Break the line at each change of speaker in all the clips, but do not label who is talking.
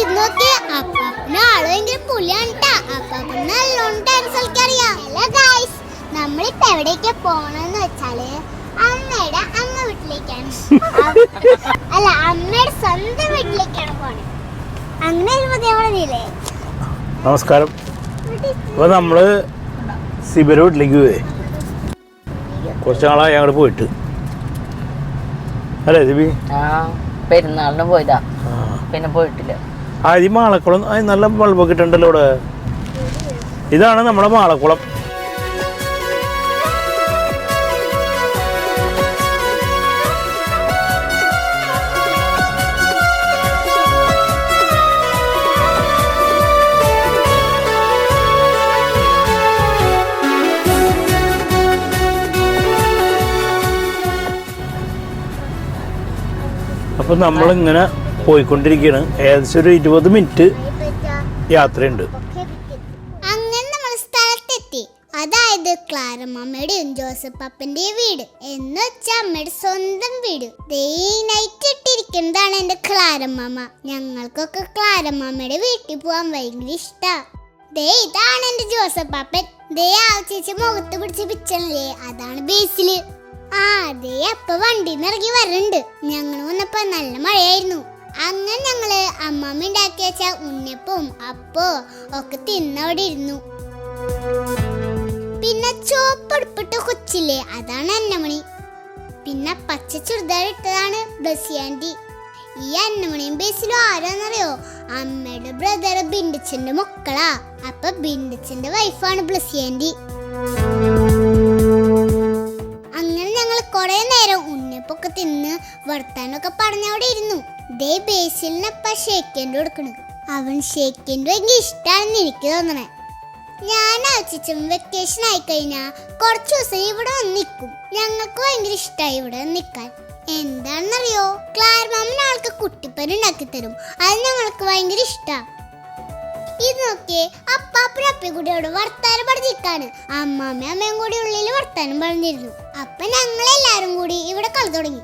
ഇത് നോക്കി അപ്പാപ്പന് പുലിയാണ് ട്ടാ അപ്പാപ്പന് നല്ലോണം ഡാൻസ് കളിക്കറിയാം ഹലോ ഗായ്സ് നമ്മളിപ്പോ എവിടേക്കാ പോണെന്ന് വെച്ചാൽ അമ്മയുടെ അമ്മ വീട്ടിലേക്കാണ്. അല്ല അമ്മയുടെ സ്വന്തം വീട്ടിലേക്കാണ് പോണേ. അങ്ങനെ നമ്മളതില്ലേ
നമസ്കാരം. നമ്മൾ സിബിര വീട്ടിലേക്ക് പോയി. കുറച്ച് നാളായി അങ്ങോട്ട് പോയിട്ട്. അല്ലേ
പെരുന്നാളിന് പോയതാ. പിന്നെ പോയിട്ടില്ല.
ആ ഈ മാളക്കുളം നല്ല ബൾബൊക്കെ ഇട്ടുണ്ടല്ലോ ഇവിടെ. ഇതാണ് നമ്മുടെ മാളക്കുളം. അപ്പം നമ്മളിങ്ങനെ പോയിക്കൊണ്ടിരിക്കുകയാണ്. ഏകദേശം ഒരു ഇരുപത് മിനിറ്റ് യാത്രയുണ്ട്.
അങ്ങനെ സ്ഥലത്തെത്തി. അതായത് ക്ലാരമ്മയുടെയും ജോസഫ് പപ്പന്റെയും വീട്. എന്ന് വെച്ചാൽ അമ്മയുടെ സ്വന്തം വീട്. നൈറ്റ് ഇട്ടിരിക്കുന്നതാണ് എന്റെ ക്ലാരമ്മ ഞങ്ങൾക്കൊക്കെ ക്ലാരമ്മയുടെ വീട്ടിൽ പോവാൻ ഭയങ്കര ഇഷ്ടാ. ദേ ഇതാണ് ജോസഫ് അപ്പൻ ദേ ആവശ്യിച്ച് മുഖത്ത് പിടിച്ച് പിച്ചണല്ലേ അതാണ് ബേസിൽ. ആ ദേ അപ്പൊ വണ്ടിന്ന് ഇറങ്ങി വരണ്ട്. ഞങ്ങൾ വന്നപ്പോ നല്ല മഴയായിരുന്നു. അങ്ങനെ ഞങ്ങൾ അമ്മമ്മ ഉണ്ടാക്കി വെച്ച ഉണ്ണിയപ്പവും അപ്പോ ഒക്കെ തിന്നവിടെ ഇരുന്നു. പിന്നെ ചോപ്പെടുപ്പിട്ട കൊച്ചില്ലേ അതാണ് അന്നമണി. പിന്നെ പച്ച ചുരിദാർ ഇട്ടതാണ് ബ്ലസ്സി ഈ അന്നമണിയും ബേസിലും ആരാന്നറിയോ? അമ്മയുടെ ബ്രദർ ബിൻഡിച്ചന്റെ മക്കളാ. അപ്പൊ ബിൻഡിച്ചന്റെ വൈഫാണ് ബ്ലസ്സി അങ്ങനെ ഞങ്ങൾ കുറെ നേരം ഉണ്ണിപ്പൊക്കെ തിന്ന് വർത്താനൊക്കെ പറഞ്ഞവിടെ ഇരുന്നു. ദേ ബേസിലിനപ്പ ഷേക്കന്റെ കൊടുക്കണ്. അവൻ ഷേക്കന്റെ ഭയങ്കര ഇഷ്ടമാണെന്ന് എനിക്ക് തോന്നണേ. ഞാൻ ആവശ്യം വെക്കേഷൻ ആയി കഴിഞ്ഞാൽ കുറച്ച് ദിവസം ഇവിടെ വന്ന് നിൽക്കും. ഞങ്ങൾക്ക് ഭയങ്കര ഇഷ്ടമായി ഇവിടെ നിൽക്കാൻ. എന്താണെന്നറിയോ? ക്ലാരമാമൻ ആൾക്ക് കുട്ടിപ്പൻ ഉണ്ടാക്കി തരും. അത് ഞങ്ങൾക്ക് ഭയങ്കര ഇഷ്ടമാണ് ഇത് നോക്കിയേ അപ്പാപ്പനും അപ്പയും കൂടി അവിടെ വർത്താനം പറഞ്ഞിരിക്കാണ്. അമ്മാമ്മയും അമ്മയും കൂടി ഉള്ളിൽ വർത്താനം പറഞ്ഞിരുന്നു. അപ്പൊ ഞങ്ങൾ എല്ലാരും കൂടി ഇവിടെ കളി തുടങ്ങി.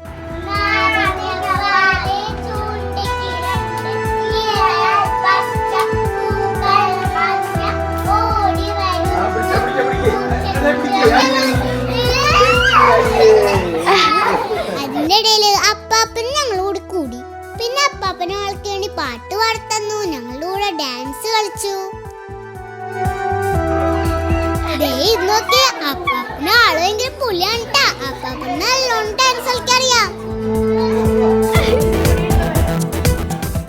അതിന്റെ ഇടയിൽ അപ്പാപ്പന് ഞങ്ങളോട് കൂടി പിന്നെ അപ്പാപ്പന് ആൾക്ക് വേണ്ടി പാട്ട് പാടത്തന്നു ഞങ്ങളുടെ കൂടെ ഡാൻസ് കളിച്ചു. ഇത് നോക്കിയേ അപ്പാപ്പന് ആൾ ഭയങ്കര പുലിയാണ് ട്ടാ അപ്പാപ്പന് നല്ലോണം ഡാൻസ് കളിക്കറിയാം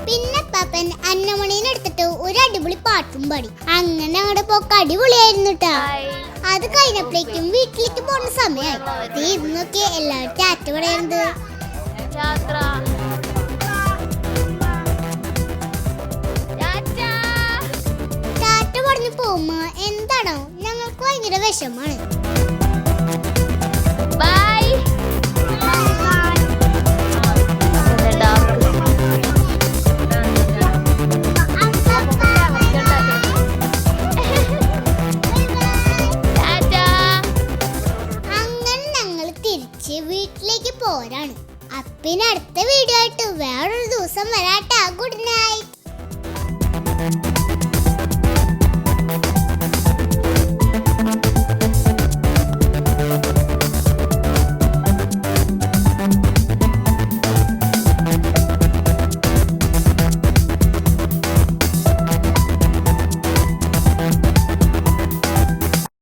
പിന്നെ അപ്പാപ്പൻ അന്നമണീനെ എടുത്തിട്ട് ഒരു അടിപൊളി പാട്ടും പാടി. അങ്ങനെ അങ്ങോട്ട് പോക്ക് അടിപൊളിയായിരുന്നു ട്ടാ. അത് കഴിഞ്ഞപ്പോഴേക്കും വീട്ടിലേക്ക് പോകുന്ന സമയമായി. ദേ ഇത് നോക്കിയേ എല്ലാവരും ചാറ്റ് പറയുന്നത് ടാറ്റ പറഞ്ഞു പോകുമ്പോ എന്താണോ ഭയങ്കര വിഷമാണ് ബൈ അങ്ങനെ ഞങ്ങൾ തിരിച്ച് വീട്ടിലേക്ക് പോരാണ്. അപ്പിനടുത്ത വീഡിയോ ആയിട്ട് വേറെ